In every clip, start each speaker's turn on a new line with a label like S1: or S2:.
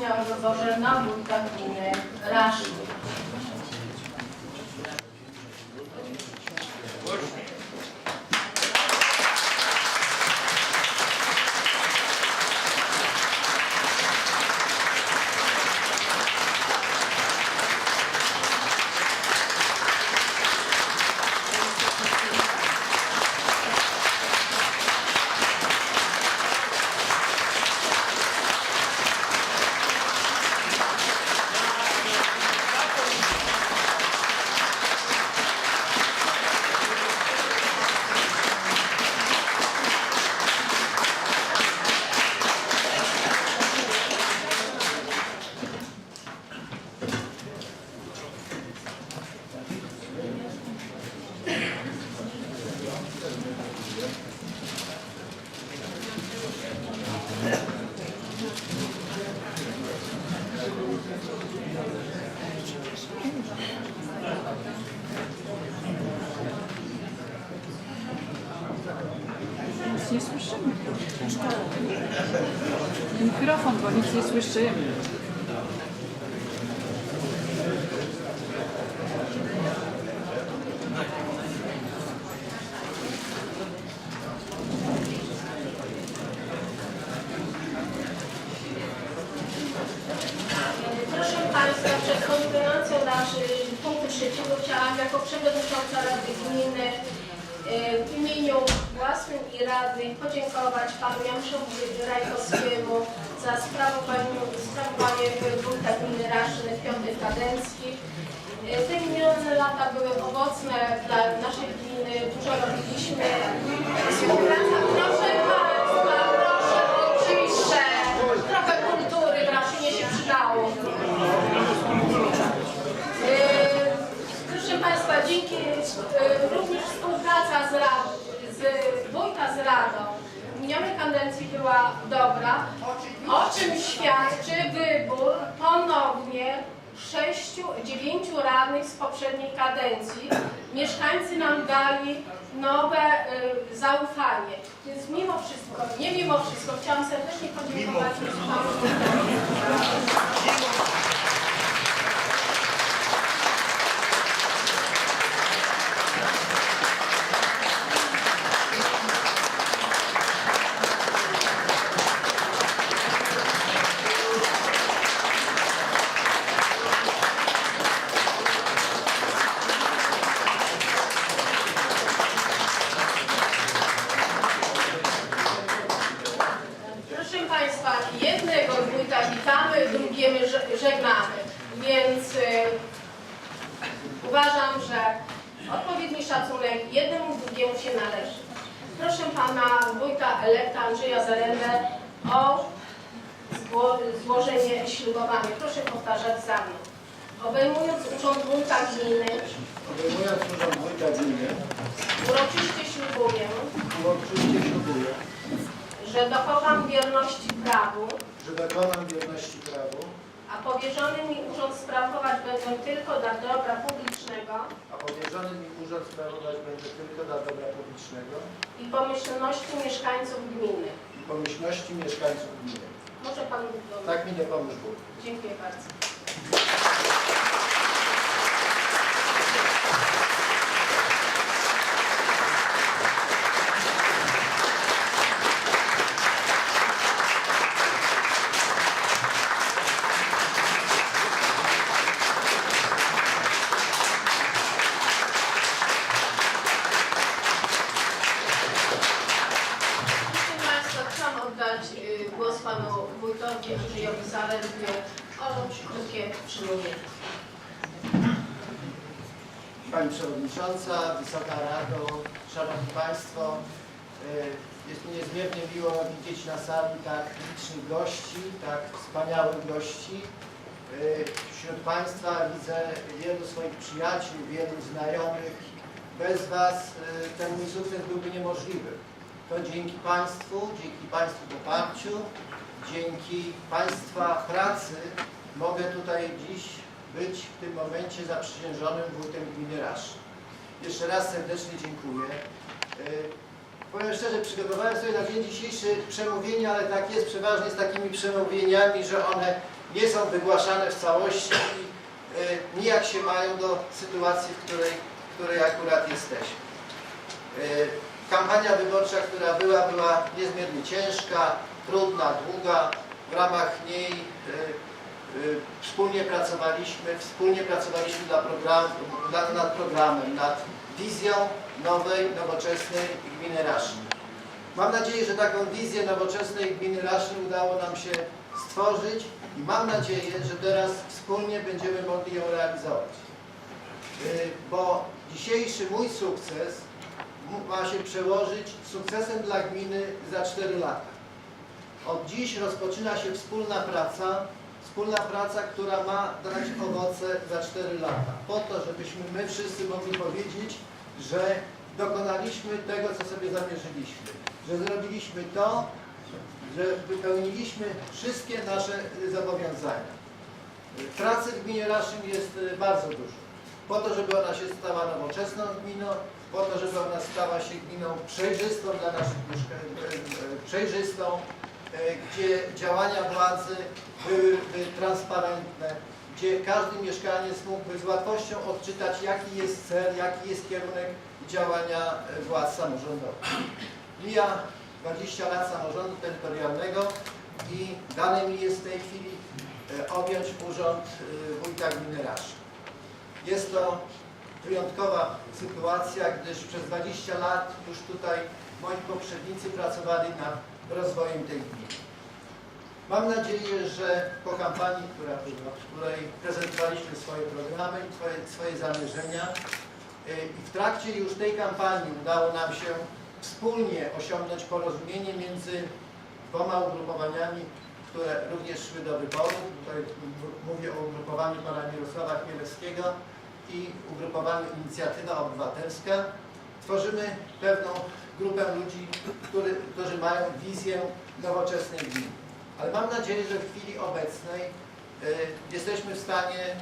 S1: oświadczenia o wyborze na wójta gminy Raszyn.
S2: Nie słyszymy. Mikrofon, bo nic nie słyszymy.
S1: Proszę Państwa, przed kontynuacją naszej punktu trzeciego chciałam jako przewodnicząca Rady Gminy e, w imieniu własnym i podziękować Panu Januszowi Rajkowskiemu za sprawowanie, sprawowanie wójta gminy Raszyn w piątej kadencji. Te minione lata były owocne dla naszej gminy, dużo robiliśmy. Współpraca, proszę Państwa, proszę o ciszę, trochę kultury w Raszynie się przydało. Yy, Proszę Państwa, dzięki yy, również współpraca z, rad, z wójta z Radą w minionej kadencji była dobra, o czym świadczy wybór ponownie sześciu, dziewięciu radnych z poprzedniej kadencji. Mieszkańcy nam dali nowe y, zaufanie. Więc mimo wszystko, nie mimo wszystko, chciałam serdecznie podziękować panu Proszę Państwa, jednego wójta że- żegnamy, więc y, uważam, że odpowiedni szacunek jednemu drugiemu się należy. Proszę Pana wójta elekta Andrzeja Zarendę o zło, złożenie ślubowania. Proszę powtarzać za mną. Obejmując urząd wójta gminy,
S3: Obejmując urząd wójta gminy,
S1: uroczyście ślubuję,
S3: uroczyście ślubuję,
S1: że dochowam wierności prawu,
S3: że dokonam wierności prawu,
S1: A powierzony mi urząd sprawować będę tylko dla dobra publicznego
S3: a powierzony mi urząd sprawować będę tylko dla dobra publicznego
S1: i pomyślności mieszkańców gminy.
S3: i pomyślności mieszkańców gminy.
S1: Może Pan.
S3: Tak mi nie pomóż Bóg.
S1: Dziękuję bardzo. Proszę Państwa, chciałam oddać y, głos Panu Wójtowi Andrzejowi Zaledwie o krótkie przemówienie.
S3: Pani Przewodnicząca, Wysoka Rado, Szanowni Państwo, y, jest mi niezmiernie miło widzieć na sali tak licznych gości, tak wspaniałych gości. Y, Wśród Państwa widzę wielu swoich przyjaciół, wielu znajomych. Bez Was y, ten mój sukces byłby niemożliwy. To dzięki Państwu, dzięki Państwu poparciu, dzięki Państwa pracy mogę tutaj dziś być w tym momencie zaprzysiężonym wójtem gminy Rasz. Jeszcze raz serdecznie dziękuję. Y, Powiem szczerze, przygotowałem sobie na dzień dzisiejszy przemówienie, ale tak jest przeważnie z takimi przemówieniami, że one nie są wygłaszane w całości i y, nijak się mają do sytuacji, w której, w której akurat jesteśmy. Y, Kampania wyborcza, która była, była niezmiernie ciężka, trudna, długa. W ramach niej wspólnie pracowaliśmy, wspólnie pracowaliśmy dla programu, nad, nad programem, nad wizją nowej, nowoczesnej gminy Raszyn. Mam nadzieję, że taką wizję nowoczesnej gminy Raszyn udało nam się stworzyć i mam nadzieję, że teraz wspólnie będziemy mogli ją realizować. Y, Bo dzisiejszy mój sukces ma się przełożyć sukcesem dla gminy za 4 lata. Od dziś rozpoczyna się wspólna praca, wspólna praca, która ma dać owoce za 4 lata. Po to, żebyśmy my wszyscy mogli powiedzieć, że dokonaliśmy tego, co sobie zamierzyliśmy. Że zrobiliśmy to, że wypełniliśmy wszystkie nasze y, zobowiązania. Y, Pracy w gminie Raszyn jest y, bardzo dużo. Po to, żeby ona się stała nowoczesną gminą, po to, żeby ona stała się gminą przejrzystą dla naszych mieszkańców, przejrzystą, e, gdzie działania władzy byłyby transparentne, gdzie każdy mieszkaniec mógłby z łatwością odczytać, jaki jest cel, jaki jest kierunek działania e, władz samorządowych. Mija 20 lat samorządu terytorialnego i dane mi jest w tej chwili e, objąć urząd e, wójta gminy Raszyn. Jest to wyjątkowa sytuacja, gdyż przez 20 lat już tutaj moi poprzednicy pracowali nad rozwojem tej gminy. Mam nadzieję, że po kampanii, która była, w której prezentowaliśmy swoje programy i swoje, swoje zamierzenia yy, i w trakcie już tej kampanii udało nam się wspólnie osiągnąć porozumienie między dwoma ugrupowaniami, które również szły do wyborów. Tutaj mówię o ugrupowaniu pana Mirosława Chmielewskiego i ugrupowaniu Inicjatywa Obywatelska. Tworzymy pewną grupę ludzi, który, którzy mają wizję nowoczesnej gminy. Ale mam nadzieję, że w chwili obecnej y, jesteśmy w stanie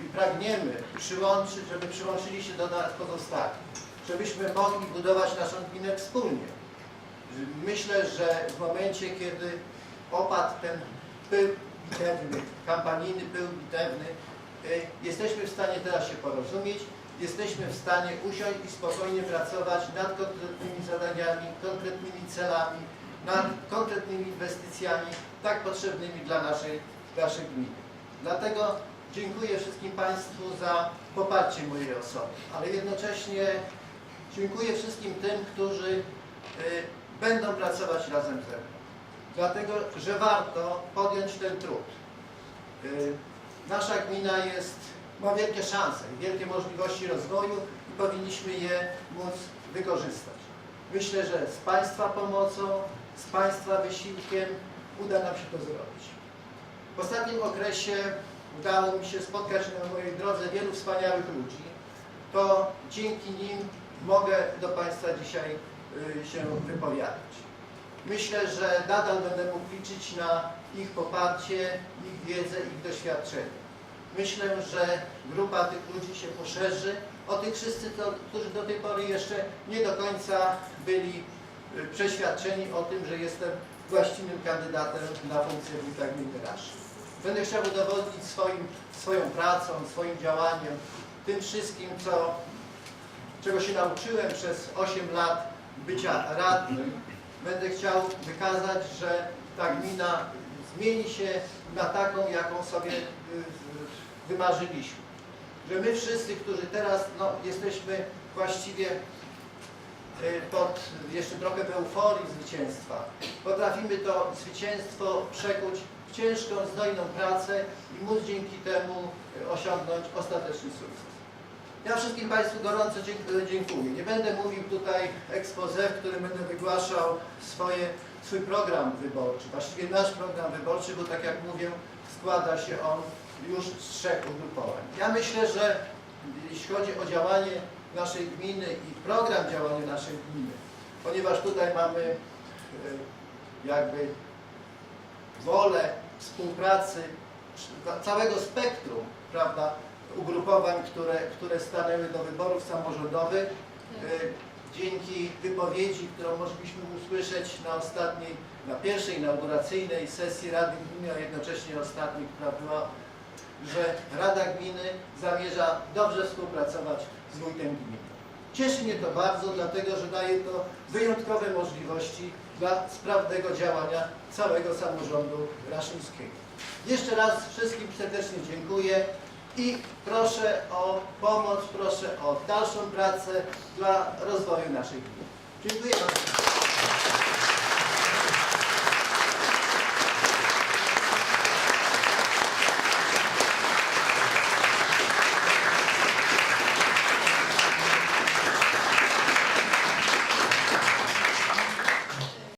S3: i pragniemy przyłączyć, żeby przyłączyli się do nas pozostali, żebyśmy mogli budować naszą gminę wspólnie. Myślę, że w momencie, kiedy opadł ten pył bitewny, kampanijny pył bitewny, y, jesteśmy w stanie teraz się porozumieć, jesteśmy w stanie usiąść i spokojnie pracować nad konkretnymi zadaniami, konkretnymi celami, nad konkretnymi inwestycjami, tak potrzebnymi dla naszej, naszej gminy. Dlatego dziękuję wszystkim Państwu za poparcie mojej osoby, ale jednocześnie dziękuję wszystkim tym, którzy y, będą pracować razem ze mną. Dlatego, że warto podjąć ten trud. Y, Nasza gmina jest, ma wielkie szanse, wielkie możliwości rozwoju i powinniśmy je móc wykorzystać. Myślę, że z Państwa pomocą, z Państwa wysiłkiem uda nam się to zrobić. W ostatnim okresie udało mi się spotkać na mojej drodze wielu wspaniałych ludzi. To dzięki nim mogę do Państwa dzisiaj y, się wypowiadać. Myślę, że nadal będę mógł liczyć na ich poparcie, ich wiedzę, ich doświadczenie. Myślę, że grupa tych ludzi się poszerzy o tych wszyscy, którzy do tej pory jeszcze nie do końca byli y, przeświadczeni o tym, że jestem właściwym kandydatem na funkcję wójta gminy Raszyn. Będę chciał udowodnić swoim, swoją pracą, swoim działaniem, tym wszystkim, co, czego się nauczyłem przez 8 lat bycia radnym. Będę chciał wykazać, że ta gmina zmieni się na taką, jaką sobie y, wymarzyliśmy. Że my wszyscy, którzy teraz no, jesteśmy właściwie y, pod jeszcze trochę w euforii zwycięstwa, potrafimy to zwycięstwo przekuć w ciężką, znojną pracę i móc dzięki temu y, osiągnąć ostateczny sukces. Ja wszystkim Państwu gorąco dziękuję. Nie będę mówił tutaj expose, w którym będę wygłaszał swoje, swój program wyborczy, właściwie nasz program wyborczy, bo tak jak mówię, składa się on już z trzech ugrupowań. Ja myślę, że jeśli chodzi o działanie naszej gminy i program działania naszej gminy, ponieważ tutaj mamy e, jakby wolę współpracy ca- całego spektrum, prawda, ugrupowań, które, które stanęły do wyborów samorządowych. Y, dzięki wypowiedzi, którą mogliśmy usłyszeć na ostatniej, na pierwszej inauguracyjnej sesji Rady Gminy, a jednocześnie ostatniej, która była, że Rada Gminy zamierza dobrze współpracować z wójtem gminy. Cieszy mnie to bardzo, dlatego że daje to wyjątkowe możliwości dla sprawnego działania całego samorządu raszyńskiego. Jeszcze raz wszystkim serdecznie dziękuję i proszę o pomoc, proszę o dalszą pracę dla rozwoju naszej gminy. Dziękuję bardzo.